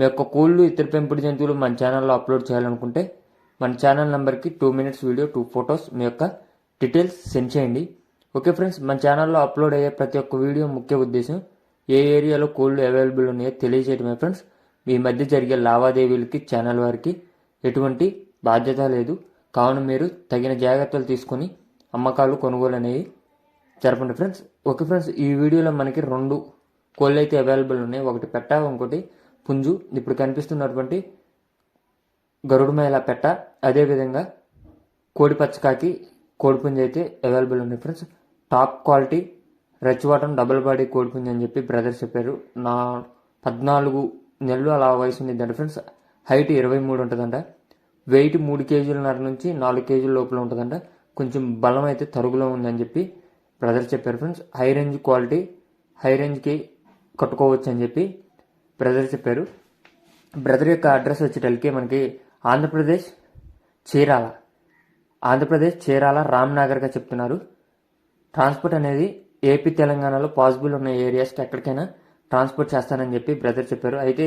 మీ యొక్క కోళ్ళు ఇతర పెంపుడు జంతువులు మన ఛానల్లో అప్లోడ్ చేయాలనుకుంటే మన ఛానల్ నెంబర్కి two minutes video two photos మీ యొక్క డీటెయిల్స్ సెండ్ చేయండి. ఓకే ఫ్రెండ్స్ మన ఛానల్లో అప్లోడ్ అయ్యే ప్రతి ఒక్క వీడియో ముఖ్య ఉద్దేశం ఏ ఏరియాలో కోళ్ళు అవైలబుల్ ఉన్నాయో తెలియజేయడమే ఫ్రెండ్స్. మీ మధ్య జరిగే లావాదేవీలకి ఛానల్ వారికి ఎటువంటి బాధ్యత లేదు. కావున మీరు తగిన జాగ్రత్తలు తీసుకొని అమ్మకాలు కొనుగోలు అనేవి జరపండి ఫ్రెండ్స్. ఓకే ఫ్రెండ్స్ ఈ వీడియోలో మనకి రెండు కోళ్ళు అయితే అవైలబుల్ ఉన్నాయి. ఒకటి పెట్ట ఇంకోటి పుంజు ఇప్పుడు కనిపిస్తున్నటువంటి గరుడుమేళ పెట్ట అదేవిధంగా కోడి పచ్చకాకి కోడిపుంజి అయితే అవైలబుల్ ఉన్నాయి ఫ్రెండ్స్ టాప్ క్వాలిటీ రచ్ వాటం డబుల్ బాడీ కోడిపుంజి అని చెప్పి బ్రదర్స్ చెప్పారు. నా పద్నాలుగు నెలలు అలా వయసు ఉండిద్దంట ఫ్రెండ్స్ హైట్ ఇరవై మూడు ఉంటుందంట. వెయిట్ మూడు కేజీలన్నర నుంచి నాలుగు కేజీల లోపల ఉంటుందంట. కొంచెం బలం అయితే తరుగులో ఉందని చెప్పి బ్రదర్ చెప్పారు friends high range quality high రేంజ్కి కట్టుకోవచ్చు అని చెప్పి బ్రదర్ చెప్పారు. బ్రదర్ యొక్క అడ్రస్ వచ్చేటప్పటికి మనకి ఆంధ్రప్రదేశ్ చీరాల ఆంధ్రప్రదేశ్ చీరాల రామ్నగర్గా చెప్తున్నారు. ట్రాన్స్పోర్ట్ అనేది ఏపీ తెలంగాణలో పాసిబుల్ ఉన్న ఏరియాస్కి ఎక్కడికైనా ట్రాన్స్పోర్ట్ చేస్తానని చెప్పి బ్రదర్ చెప్పారు. అయితే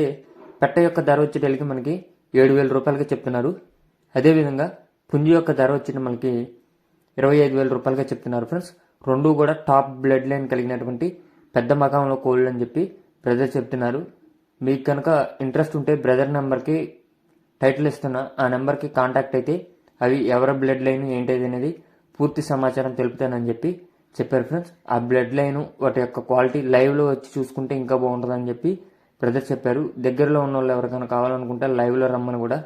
పెట్ట యొక్క ధర వచ్చేటప్పటికి మనకి ఏడు వేల రూపాయలుగా చెప్తున్నారు. అదేవిధంగా పుంజు యొక్క ధర వచ్చి మనకి ఇరవై ఐదు వేల రూపాయలుగా చెప్తున్నారు ఫ్రెండ్స్. రెండు కూడా టాప్ బ్లడ్ లైన్ కలిగినటువంటి పెద్ద మకంలో కోళ్ళు అని చెప్పి బ్రదర్ చెప్తున్నారు. మీకు కనుక ఇంట్రెస్ట్ ఉంటే బ్రదర్ నెంబర్కి టైటిల్ ఇస్తున్నా ఆ నెంబర్కి కాంటాక్ట్ అయితే అవి ఎవరి బ్లడ్ లైన్ ఏంటిది అనేది పూర్తి సమాచారం తెలుపుతానని చెప్పి చెప్పారు ఫ్రెండ్స్ ఆ బ్లడ్ లైన్ వాటి యొక్క క్వాలిటీ లైవ్లో వచ్చి చూసుకుంటే ఇంకా బాగుంటుందని చెప్పి బ్రదర్ చెప్పారు. దగ్గరలో ఉన్న వాళ్ళు ఎవరికైనా కావాలనుకుంటే లైవ్లో రమ్మని కూడా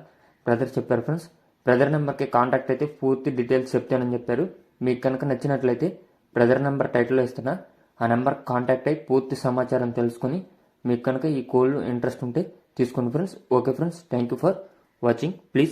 బ్రదర్ చెప్పారు ఫ్రెండ్స్ బ్రదర్ నెంబర్కి కాంటాక్ట్ అయితే పూర్తి డీటెయిల్స్ చెప్తానని చెప్పారు. మీకు కనుక నచ్చినట్లయితే బ్రదర్ నెంబర్ టైటిల్లో ఇస్తున్నా ఆ నెంబర్ కాంటాక్ట్ అయ్యి పూర్తి సమాచారం తెలుసుకొని మీకు కనుక ఈ కోళ్ళు ఇంట్రెస్ట్ ఉంటే తీసుకోండి friends okay friends thank you for watching please